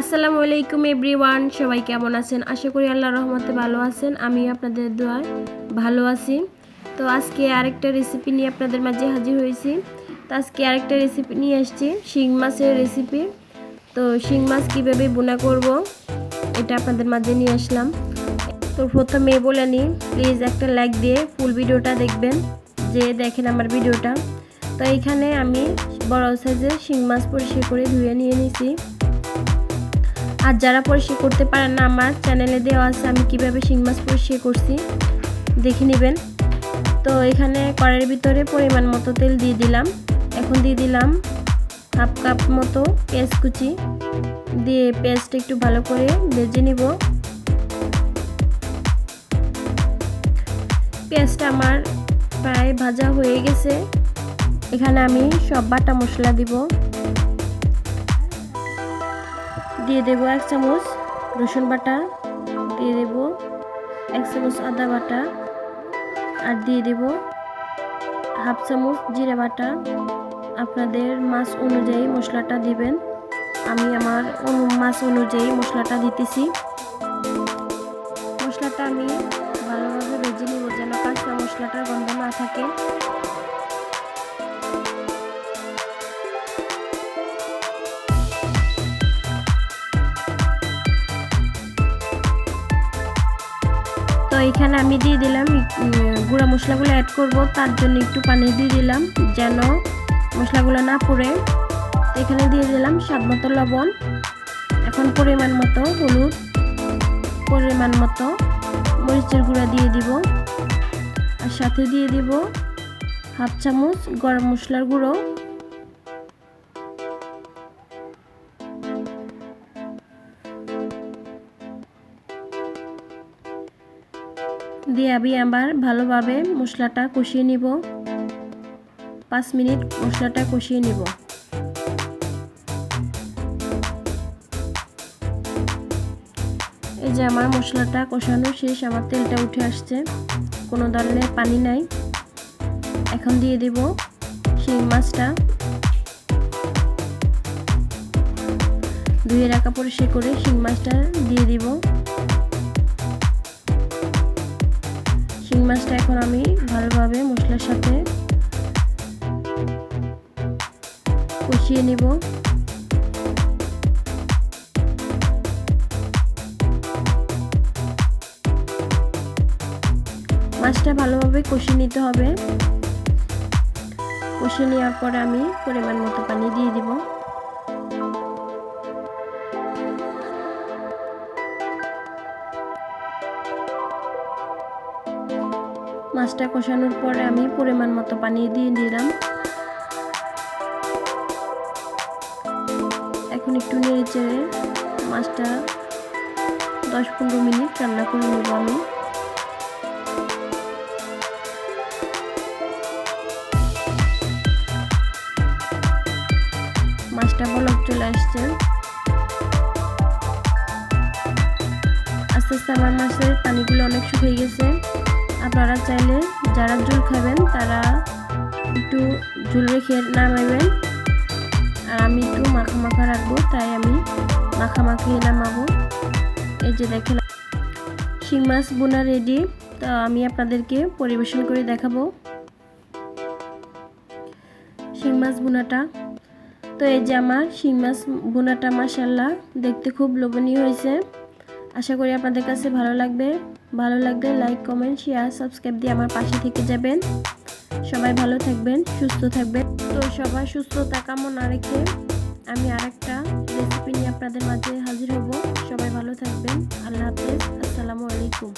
আসসালামু আলাইকুম এভরিওয়ান, সবাই কেমন আছেন? আশা করি আল্লাহ রহমতে ভালো আছেন আমি আপনাদের দোয়ায় ভালো আছি। তো আজকে আরেকটা রেসিপি নিয়ে আপনাদের মাঝে হাজির হয়েছি। তো আজকে আরেকটা রেসিপি নিয়ে আসছি, শিং মাছের রেসিপি তো শিং মাছ কীভাবে বোনা করব, এটা আপনাদের মাঝে নিয়ে আসলাম। তো প্রথমে বলে নিই প্লিজ একটা লাইক দিয়ে ফুল ভিডিওটা দেখবেন, যে দেখেন আমার ভিডিওটা। তো এখানে আমি বড় সাইজের শিং মাছ পরিষ্কার করে ধুয়ে নিয়ে নিয়েছি আর যারা পরিষ্কার করতে পারেন না, আমার চ্যানেলে দেওয়া আছে, আমি কীভাবে শিং মাছ পরিষ্কার করছি, দেখে নেবেন। তো এখানে কড়াইয়ের ভিতরে পরিমাণ মতো তেল দিয়ে দিলাম। এখন দিয়ে দিলাম হাফ কাপ মতো পেঁয়াজ কুচি। দিয়ে পেঁয়াজটা একটু ভালো করে ভেজে নিব। পেঁয়াজটা আমার প্রায় ভাজা হয়ে গেছে। এখানে আমি সব বাটা মশলা দিব। দিয়ে দেবো এক চামচ রসুন বাটা, দিয়ে দেব এক চামচ আদা বাটা আর দিয়ে দেব হাফ চামচ জিরে বাটা। আপনাদের মাছ অনুযায়ী মশলাটা দিবেন। আমি আমার মাছ অনুযায়ী মশলাটা দিতেছি। মশলাটা আমি ভালোভাবে ভেজে নিব যেন কাঁচা মশলাটার গন্ধ না থাকে। এখানে আমি দিয়ে দিলাম গুঁড়া মশলাগুলো অ্যাড করব, তার জন্য একটু পানি দিয়ে দিলাম যেন মশলাগুলো না পড়ে। এখানে দিয়ে দিলাম স্বাদ মতো লবণ, এখন পরিমাণ মতো হলুদ, পরিমাণ মতো মরিচের গুঁড়া দিয়ে দিব। আর সাথে দিয়ে দিব হাফ চামচ গরম মশলার গুঁড়ো। দিয়ে আমি আবার ভালোভাবে মশলাটা কষিয়ে নিব। পাঁচ মিনিট মশলাটা কষিয়ে নিব। এই যে আমার মশলাটা কষানো শেষ, আমার তেলটা উঠে আসছে। কোনো ধরনের পানি নাই। এখন দিয়ে দিব শিং মাছটা। ধুয়ে রাখা পরিষ্কার করে শিং মাছটা দিয়ে দিব। শিং মাছটা এখন আমি ভালোভাবে মশলার সাথে কষিয়ে নিব। মাছটা ভালোভাবে কষিয়ে নিতে হবে। কষিয়ে নেওয়ার পরে আমি পরিমাণ মতো পানি দিয়ে দিব। মাছটা কষানোর পরে আমি পরিমাণ মতো পানি দিয়ে দিলাম। এখন একটু নেড়ে চেড়ে মাছটা দশ পনেরো মিনিট রান্না করে নেব আমি। মাছটা বলক চলে আসছে। আস্তে আস্তে আমার মাছের পানিগুলো অনেক শুকিয়ে গেছে। আপনারা চাইলে যারা ঝোল খাবেন, তারা একটু ঝোল রেখে নামাবেন আর আমি একটু মাখা মাখা রাখব, তাই আমি মাখা মাখিয়ে নামাবো। এই যে দেখেন, শিং মাছ বোনা রেডি তো আমি আপনাদেরকে পরিবেশন করে দেখাবো। শিং মাছ বোনাটা। তো এই যে আমার শিং মাছ বোনাটা মাসাল্লাহ দেখতে খুব লোভনীয় হয়েছে। আশা করি আপনাদের কাছে ভালো লাগবে। ভালো লাগলে লাইক কমেন্ট শেয়ার সাবস্ক্রাইব দিয়ে আমার পাশে থেকে যাবেন। সবাই ভালো থাকবেন, সুস্থ থাকবেন। তো সবাই সুস্থতা কামনা রেখে আমি আরেকটা রেসিপি নিয়ে আপনাদের মাঝে হাজির হব। সবাই ভালো থাকবেন, আল্লাহ হাফেজ, আসসালামু আলাইকুম।